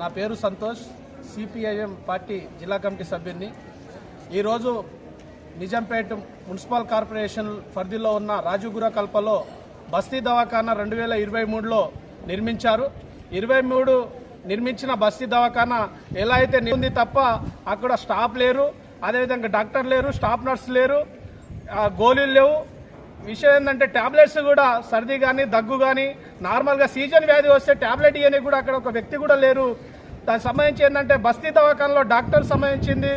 నా పేరు Santosh CPIM party జిల్లా కమిటీ సభ్యుడిని. ఈరోజు నిజాంపేట మున్సిపల్ కార్పొరేషన్ పరిధిలో ఉన్న రాజుగుర కల్పలో బస్తీ దవాఖానా రెండు వేల ఇరవై మూడులో నిర్మించారు. ఇరవై మూడు నిర్మించిన బస్తీ దవాఖానా ఎలా అయితే ఉంది తప్ప అక్కడ స్టాఫ్ లేరు అదేవిధంగా డాక్టర్ లేరు స్టాఫ్ నర్స్ లేరు గోళీలు లేవు. విషయం ఏంటంటే టాబ్లెట్స్ కూడా సర్ది కానీ దగ్గు కానీ నార్మల్గా సీజన్ వ్యాధి వస్తే టాబ్లెట్ ఇవన్నీ కూడా అక్కడ ఒక వ్యక్తి కూడా లేరు. దానికి సంబంధించి ఏంటంటే బస్తీ దవాఖానలో డాక్టర్ సంబంధించింది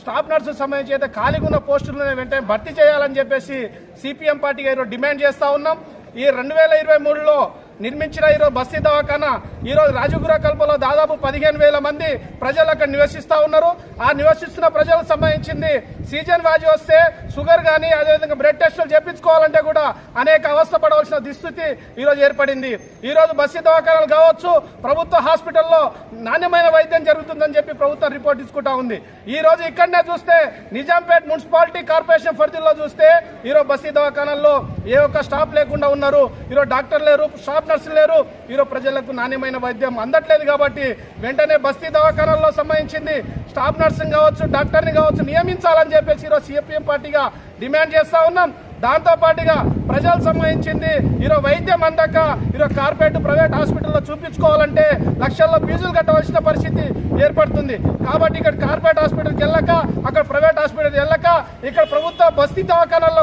స్టాఫ్ నర్సు సంబంధించి అయితే ఖాళీగా ఉన్న పోస్టులను వెంటనే భర్తీ చేయాలని చెప్పేసి సిపిఎం పార్టీ గారు డిమాండ్ చేస్తూ ఉన్నాం. ఈ రెండు వేల ఇరవై మూడులో నిర్మించిన ఈరోజు బస్తీ దవాఖానా. ఈరోజు రాజగుర కల్పలో దాదాపు పదిహేను వేల మంది ప్రజలు అక్కడ నివసిస్తూ ఉన్నారు. ఆ నివసిస్తున్న ప్రజలకు సంబంధించింది సీజన్ వ్యాధి వస్తే షుగర్ కానీ అదేవిధంగా బ్లడ్ టెస్టులు చేపించుకోవాలంటే కూడా అనేక అవస్థ పడవలసిన దుస్థితి ఈరోజు ఏర్పడింది. ఈరోజు బస్తీ దవాఖానాలు కావచ్చు ప్రభుత్వ హాస్పిటల్లో నాణ్యమైన వైద్యం జరుగుతుందని చెప్పి ప్రభుత్వం రిపోర్ట్ తీసుకుంటా ఉంది. ఈరోజు ఇక్కడనే చూస్తే నిజాంపేట్ మున్సిపాలిటీ కార్పొరేషన్ పరిధిలో చూస్తే ఈరోజు బస్తీ దవాఖానాల్లో ఏ ఒక్క స్టాఫ్ లేకుండా ఉన్నారు. ఈరోజు డాక్టర్ లేరు స్టాఫ్ నర్సులు లేరు. ఈరోజు ప్రజలకు నాణ్యమైన వైద్యం అందట్లేదు కాబట్టి వెంటనే బస్తీ దవాఖానాల్లో సంబంధించింది స్టాఫ్ నర్సింగ్ కావచ్చు డాక్టర్ని కావచ్చు నియమించాలని చెప్పేసి ఈరోజు సిపిఎం పార్టీగా డిమాండ్ చేస్తా ఉన్నాం. దాంతో పాటుగా ప్రజలకు సంబంధించింది ఈరోజు వైద్యం అందక ఈరోజు కార్పొరేట్ ప్రైవేట్ హాస్పిటల్లో చూపించుకోవాలంటే లక్షల్లో ఫీజులు కట్టవలసిన పరిస్థితి ఏర్పడుతుంది. కాబట్టి ఇక్కడ కార్పొరేట్ హాస్పిటల్కి వెళ్ళక అక్కడ ప్రైవేట్ హాస్పిటల్కి వెళ్ళక ఇక్కడ ప్రభుత్వ బస్తీ దవాఖానాల్లో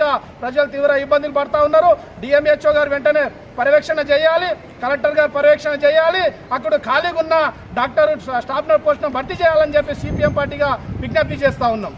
లేక ప్రజలు తీవ్ర ఇబ్బందులు పడతా ఉన్నారు. డిఎంహెచ్ఓ గారు వెంటనే పర్యవేక్షణ చేయాలి. కలెక్టర్ గారు పర్యవేక్షణ చేయాలి. అక్కడ ఖాళీగా ఉన్న డాక్టర్ స్టాఫ్ పోస్టును భర్తీ చేయాలని చెప్పి సిపిఎం పార్టీగా విజ్ఞప్తి చేస్తా ఉన్నాం.